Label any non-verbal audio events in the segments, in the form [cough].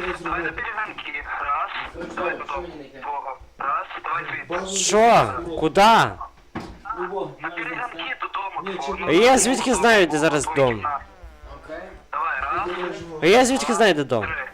треба Давай на зробити. перегонки. Раз. Давай додому. Бога. Раз. Давай звідти. Бажано Що? зробити. Куда? Любов, На знаєш, перегонки додому. Ні, твого. чи- Ну, Я звідки знаю, де зараз твого дом? кіна. Окей. Давай, раз. ти бережемо. А я звідки знаю де дом? Три.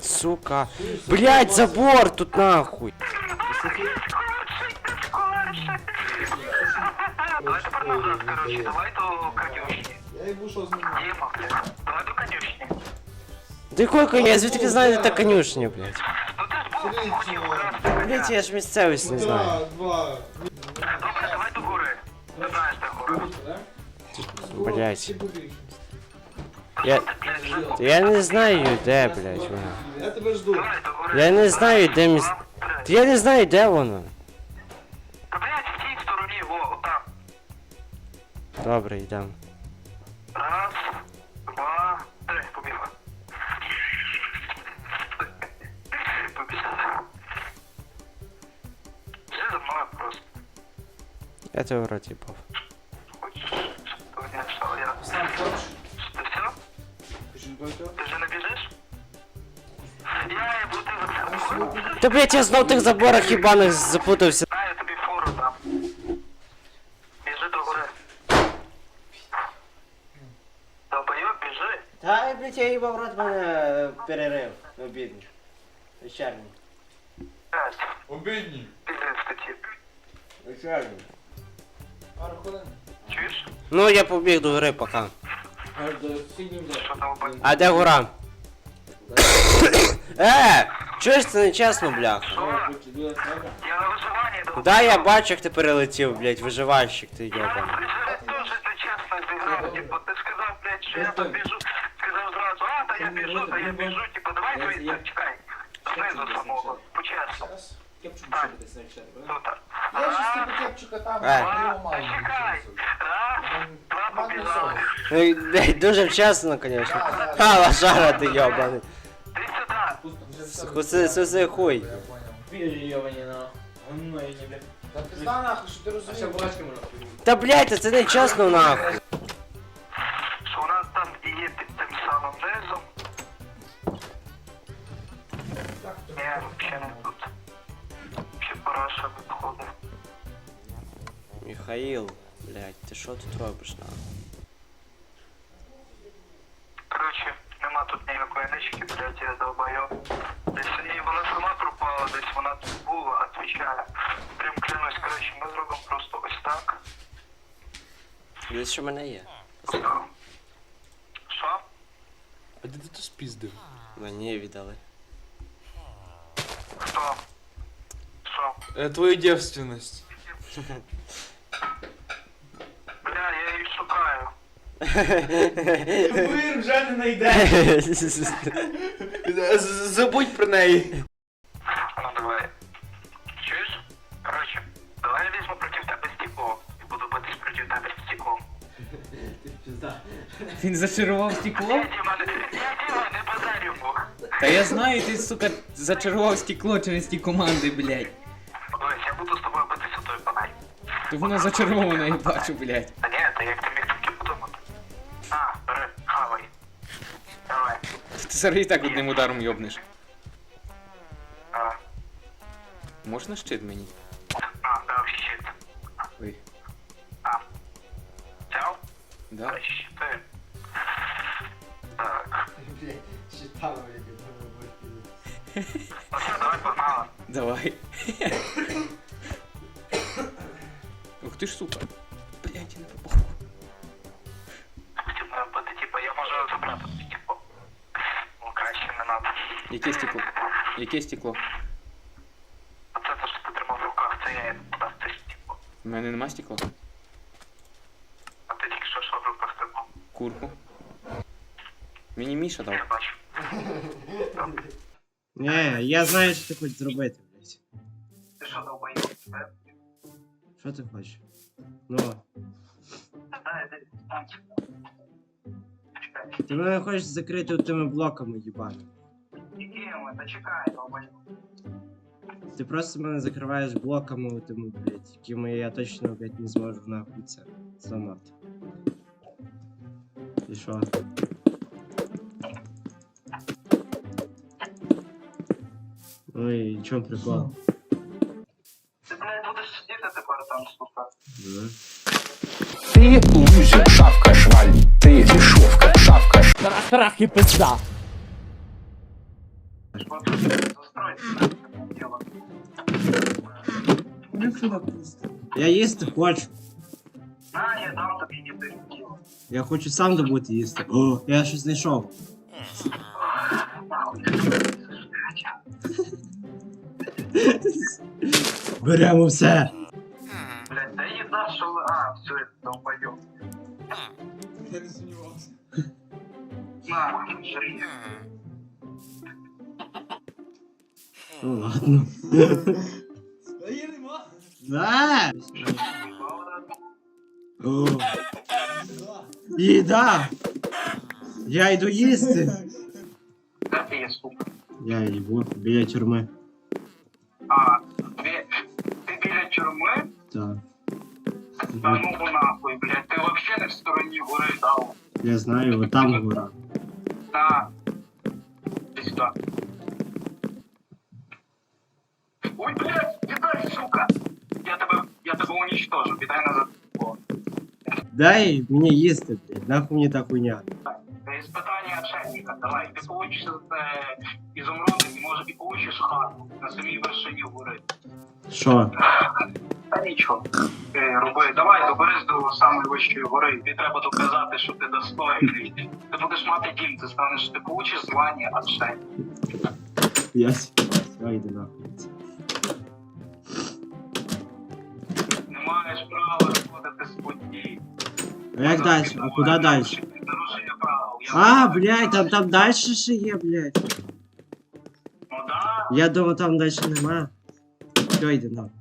Сука. Блять, забор тут нахуй. Давай тепер назад, короче, давай до конюшні. Я їбу, що знімаю. Діма, блядь, давай до конюшні. Да якої коня? Я звідки знаю, де та конюшня, блять. Ну ти ж був Сидіть, хотів чувак. красти коня. Блять, я ж місцевість не знаю. Два, два. Добре, давай до гори. Ти знаєш де гора. Блять. Всі побіг. Я, Блядь, я не знаю, де, блять, вона. Я тебе жду. Давай до гори. Я не знаю, де міс... Два, три. Я не знаю, де вона. Та, блядь, в тій стороні, во, отам. Добре, йдемо. Раз, 5 евротипов. Сам Ты же набежишь? Я и буду за Да блять, я знал тих заборах ебаных запутався. А, я тобі фору дам. Біжи до гори. Долбойоб, біжи. Та, блять, я їбав рот мене э, перерив. Обідний. Вечерній. Обідній. Пиздец, ти тип. Вечерній. Пару хвилин. Чуєш? Ну, я побіг до гори пока. Аж до синім де. Що долбойоб? А де гора? [coughs] Е! Чуєш, це нечесно, бляха. Що? Я на виживанні долбойоб. Да, я бачу, як ти перелетів, блять, виживальщик ти Я йобаний. дуже нечесно зіграв, типу, ти сказав, блядь, що я там біжу, сказав зразу, а, та я біжу, та я біжу, типу, давай звідси, чекай, знизу самого, почесно, Зараз кепчук на вечері, тут. Я щось тебе кепчука там, Е. його два побіжали, Дуже вчасно, конечно. Ха, лошара ти йобаний. ти сюди, Хуси, суси хуй. Пірі йовані на. Ну, я не бля. Та пизда нахуй, що ти розумієш? Ще Та блядь, це не чесно нахуй. Михаїл, блядь, ти що тут робиш нахуй? Короче, нема тут ніякої нички, блядь, я долбойоб. Десь і вона сама пропала, десь вона тут була, отвечаю. Прям клянусь, короче, ми зробимо просто ось так. Десь що в мене є. Що? А де ти то спіздив? Мені віддали. Хто? Що? Е, твою девственность. [laughs] Ви вже не знайде. Забудь про неї. Ну давай. Чуєш? Короче, давай я візьму проти тебе стекло і буду битись проти тебе стеклом. Він зачарував стекло? Я Діма, не, я Діма, не базарю, бо. Та я знаю, ти, сука, зачарував стекло через ті команди, блядь. Ось, я буду з тобою битися, той панай. То воно зачароване, я бачу, блядь. Зараз і так одним ударом йобнеш. А, Можна щит мені? а, дав щит. Ой. А. Взяв? Да? Щити. Так. Читав, як Ну все, давай погнали. Давай. Ух ти ж, сука. Яке стекло? Оце те, що ти тримав в руках, це я туди це типу. У мене нема стекла. А ти тільки що що в руках тримав? Курку. Мені Міша дав. Я бачу. Ні, я знаю, що ти хочеш зробити, блядь. Ти що, долбоєб? Що ти хочеш? Ну, ти мене хочеш закрити тими блоками, їбаними. дочекаємо, блін. Ти просто мене закриваєш блоками отими, ну, блядь, якими я точно, блядь, не зможу нахуй це зламати. І що? Ну і в прикол? Ти, блядь, будеш сидіти тепер там, сука. Да. Ты лузик, шавка, шваль, ты дешевка, шавка. Трах, трах и пизда. Тут застройся, діло. Я їсти хочу. На, я дам тобі їди, діло. Я хочу сам добути їсти. О, я щось знайшов. Беремо все. Блядь, да їда, що ви... А, все, я долбойоб. Я не сумнівався. На, жри. Ну ладно. Нема. Да. О, Да. їда. Я йду їсти. Ти? Я їбу біля тюрми. А, ти, ти біля тюрми? Так. Та ну нахуй, блядь, ти вообще не в стороні гори дав. Я знаю, от там гора. На. Иди сюда. Ой, блядь, кидай, сука! Я тебе, я тебе уничтожу, кидай назад. О, Дай мені їсти, блядь. Нахуй мені та хуйня. это испытание отшельника. Давай, ты получишь э, изумруды, и может и получишь хату на самій вершині гори. Що? Та нічого. Е, роби, давай доберись до самої вищої гори. Тобі треба доказати, що ти достойний. Ти будеш мати дім, ти станеш, ти получиш звання отшельника. Я все, йди нахуй. маєш права виходити з подій. А як далі? А куди далі? Нарушення правил. Я А, знаю. блядь, там там далі ще є, блядь. Ну да, Я думав, там далі нема. Все, йди нахуй.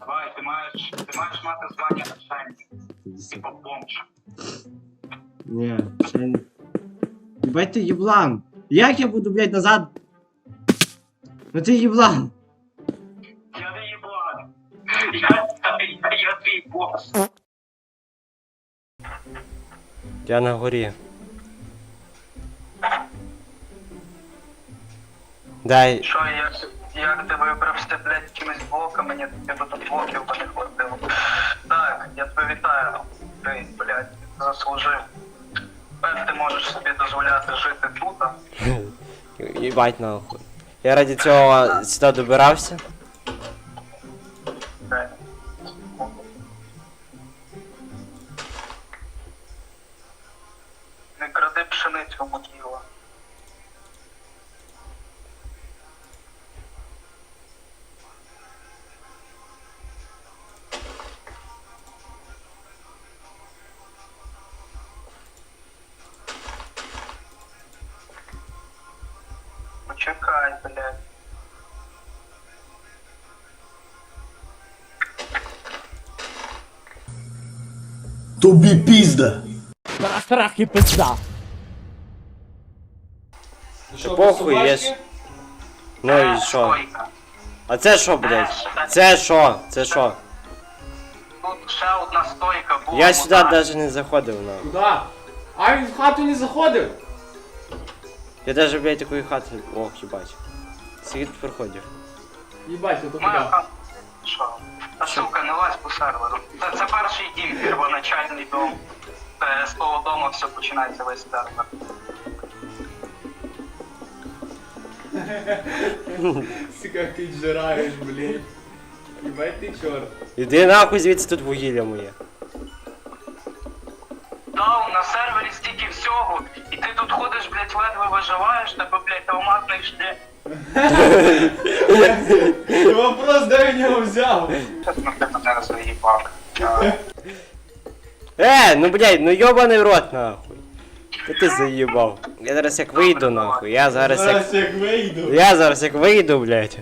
давай, ти маєш, ти маєш мати звання начальника. Іди сюди. Типа бомж. Ні, ще не. Єбать ти єблан. Як я буду, блядь, назад? Ну ти єблан. Я. Я, я, я. Я на горі. Дай. Що, як, як ти вибрався, блядь, якимись блоками, мені тобі тут блоків би не хватило. Так, я тебе вітаю. Ти, блядь, заслужив. Тепер ти можеш собі дозволяти жити тут, а? [laughs] Єбать нахуй. Я раді цього сюди добирався. Тобі пізда. Трах-трах і пизда. Ну що, похуй, я? Ну і що? А це що, блядь? Це що? Це що? Тут ще одна стойка була. Я сюди навіть не заходив нахуй. Куда? А він в хату не заходив? Я даже, блядь, такої хати. Ох, їбать. Скільки тут проходів? Їбать, то куди? Що? Та сука, не лазь по серверу. Це, це перший дім, первоначальний дом. Це з того дому все починається весь сервер. Сука, ти жираєш, блін. Їбать ти чорт. Іди нахуй звідси тут вугілля моє. Дав на сервері стільки всього, і ти тут ходиш, блядь, ледве виживаєш, тебе, блядь, травматний жде. Вопрос, де він його взяв? Мене заїбав. Е, ну блядь, ну йобаний в рот нахуй. Та ти заїбав. Я зараз як вийду нахуй. Я зараз як. Зараз як вийду. Я зараз як вийду, блядь.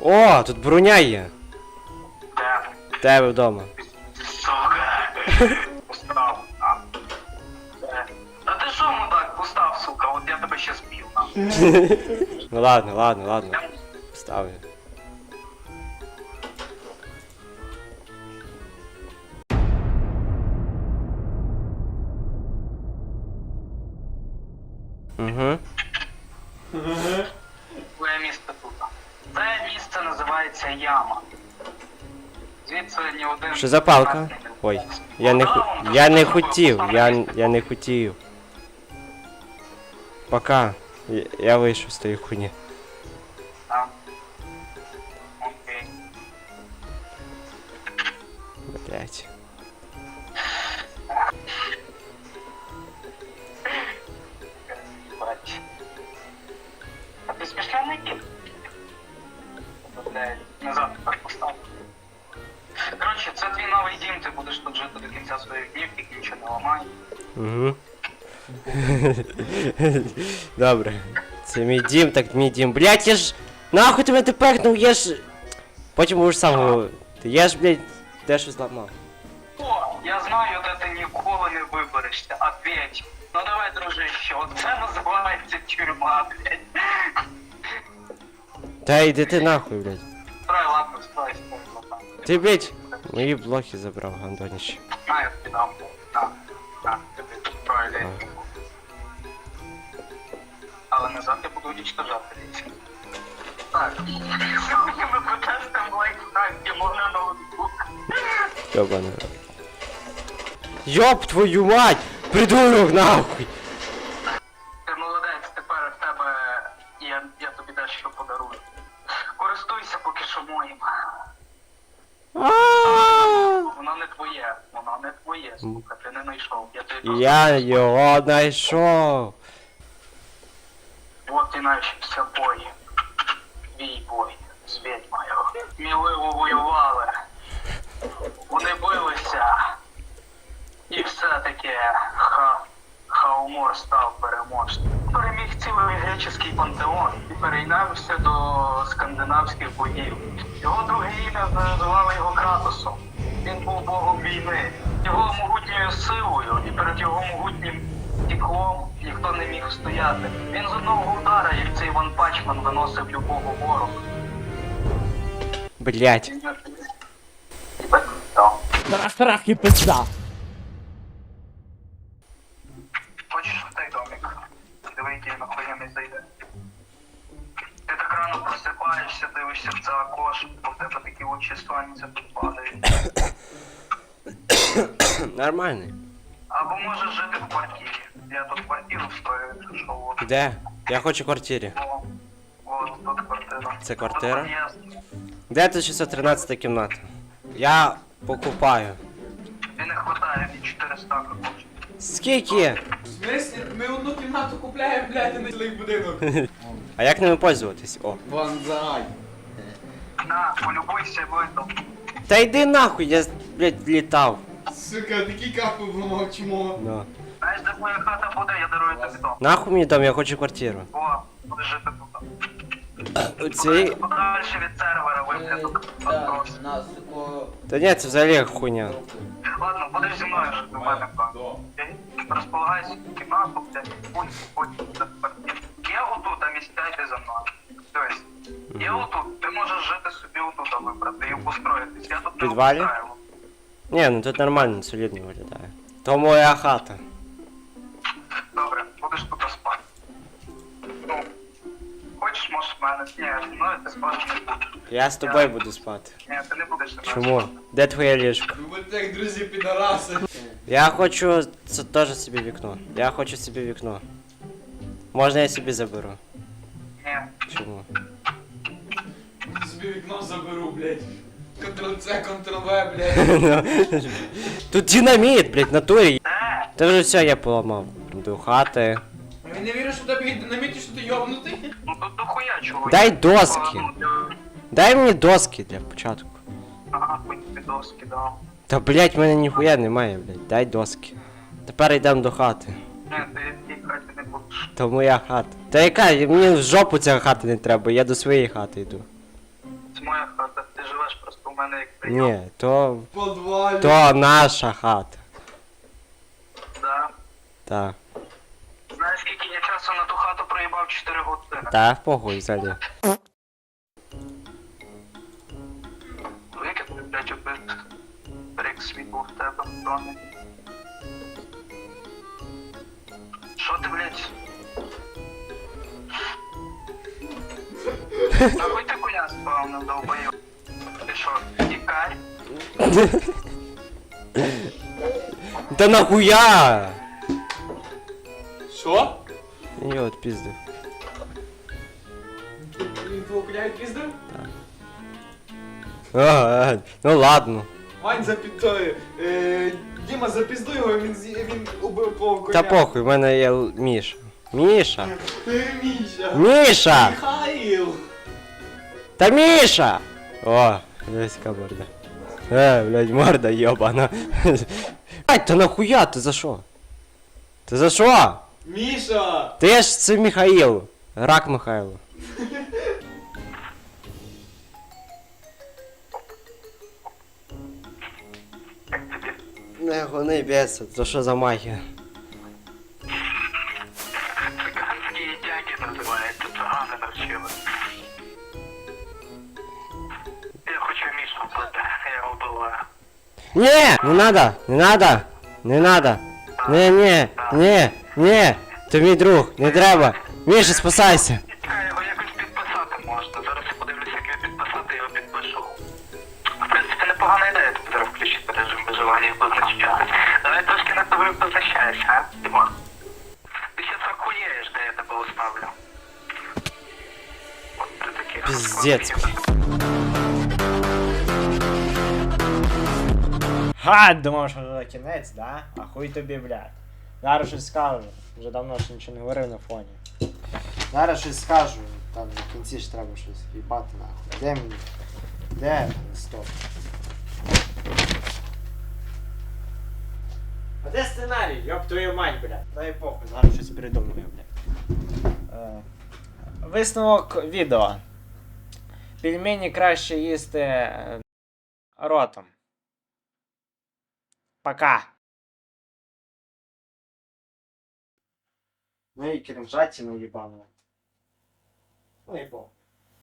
О, тут броня є. Де? В тебе вдома. Сука. [laughs] Ну ладно, ладно, ладно. Ставлю. Угу. Твоє місце тут. Це місце називається Яма. Звідси ні один. Що за палка? Ой, я не, ху... Я не хотів, я, я не хотів. Пока. Я, я вийшов з тої хуйні. А. Окей. Блять. Бать. А ти смішляний кіт? Блядь, назад тепер постав. Коротше, це твій новий дім, ти будеш тут жити до кінця своїх днів, тільки нічого не ламай. Угу. [laughs] Добре. Це мій дім, так мій дім. Блять, я ж. Нахуй ти мене тепер, я ж. Потім можеш сам говорити. Я ж, блять, дещо зламав. О, я знаю, де ти ніколи не виберешся, ответь. Ну давай, дружище, оце називається тюрма, блядь. Та йди ти нахуй, блять. Стой, ладно, стой, стой, братан. Ти, блять, мої блохи забрав, гандоніще. На, я тобі дам. На, на, тобі строю Але назад я буду уничтожати ліці. Так. Сьогодні ми потестимо лайфхак, йому на ноутбук. Йобана. Твою мать! Придурок нахуй! Ти молодець, тепер в тебе я, я тобі дещо подарую. Користуйся поки що моїм. Воно не твоє, воно не твоє, сука, ти не знайшов. Я тобі Я його знайшов. Скандинавських. Його друге ім'я називали його Кратосом. Він був богом війни. Його могутньою силою і перед його могутнім стеклом ніхто не міг стояти. Він з одного удара, як цей Ван Пачман, виносив любого ворога. Блять. Страх і пизда. Хочеш в той домик? Диви, який нахуєний зайде. Ти просипаєшся, дивишся в це окошко, в тебе такі очі сонця тут падають. [coughs] Нормальний. Або можеш жити в квартирі. Я тут квартиру стою, що от. Де? Я хочу квартирі. О, от тут квартира. Це квартира? Тут під'їзд. Де тут 613 кімната? Я покупаю. Тобі не хватає від 400 хочеш. Скільки? В смислі, ми одну кімнату купляємо, блядь, на цілий будинок. [laughs] А як ними пользуватись? О. Банзай. На, полюбуйся видом. Та йди нахуй, я, блядь, літав. Сука, такі капи вмовчимо. Ну. Знаєш, де твоя хата буде, я дарую тобі дом. Нахуй мені дом, я хочу квартиру. О, будеш жити тут. Оці... Подальше від сервера. Просто. нас такого... Та ні, це взагалі хуйня. Ладно, будеш зі мною жити в мене? Розполагайся в кімнату, блядь, будь потім до квартири. Я отут, отут, ти можеш жити собі отут, вибрати і обустроїтись. Я тут не Підвалі? обустраю. Ні, ну тут нормально, солідно виглядає. То моя хата. Добре, будеш тут спати. Ну, хочеш, можеш в мене. Ні, мною ти спати не будеш. Я з тобою буду спати. Ні, ти не будеш мною Чому? Де твоє ліжко? Ви будете як друзі підараси. Я хочу це теж собі вікно. Я хочу собі вікно. Можна я собі заберу? Ні. Чому? Вікно заберу, блядь. Ctrl-C, Ctrl-V, блядь. [laughs] Тут динаміт, блядь, в натурі. Та вже все я поламав. До хати. Ви не віриш, що тобі динаміті, що ти йобнутий? Ну тут дохуя чого. Дай доски. Ну, Дай мені доски для початку. Ага, хоч тобі доски дав. Та блять, в мене ніхуя немає, блять. Дай доски. Тепер йдемо до хати. Ні, ти в тій хаті не будеш. То моя хата. Та яка? Мені в жопу ця хата не треба, я до своєї хати йду. Моя хата, ти живеш просто у мене як прийом. Ні, то. В подвалі. То наша хата. Да. Так. Знаєш, скільки я часу на ту хату проїбав 4 години? Та похуй взагалі. Викид, блядь, убит. Брик світло в тебе в домі. Що ти, блядь? [laughs] Нахуй спавнив, долбойоб? Ти що, тікай? Та нахуя? Що? Йо, от пізди. Він твого коня відпіздив? А, ну ладно. Вань запітою. Е, Діма, запіздуй його, він, з'ї- він убив твого коня. Та похуй, в мене є Міша. Міша! Ти Міша. Міша! Михаїл. Та Міша! О, дивись, яка морда. Е, блядь, морда йобана. Ай, та нахуя, ти за що? Ти за що? Міша. Ти ж це Михаїл. Рак Михайло. Не гони беса, то що за магія? Не, не надо, не надо, не надо. Не, не, не, не. Ти мій друг, не треба. Міша, спасайся. Чекай, його якось підписати можна. Зараз я подивлюся, як його підписати, його підпишу. В принципі, непогана ідея тобі зараз включити режим виживання і. Давай трошки на тобою позначаєш, а, Діма? Ти ще захуєєш, де я тебе оставлю. Піздець. Ха, думав, що вже кінець, да? А хуй тобі, блядь. Зараз щось скажу. Вже давно ж нічого не говорив на фоні. Зараз щось скажу. Там на кінці ж треба щось їбати нахуй. Де мені? Де? Стоп. А де сценарій? Йоп твою мать, блядь. Дай похуй, зараз щось придумаю, блядь. Е, Висновок відео. Пельмені краще їсти е, ротом. Пока. Ну и керемжатину ебаная. Ну похуй.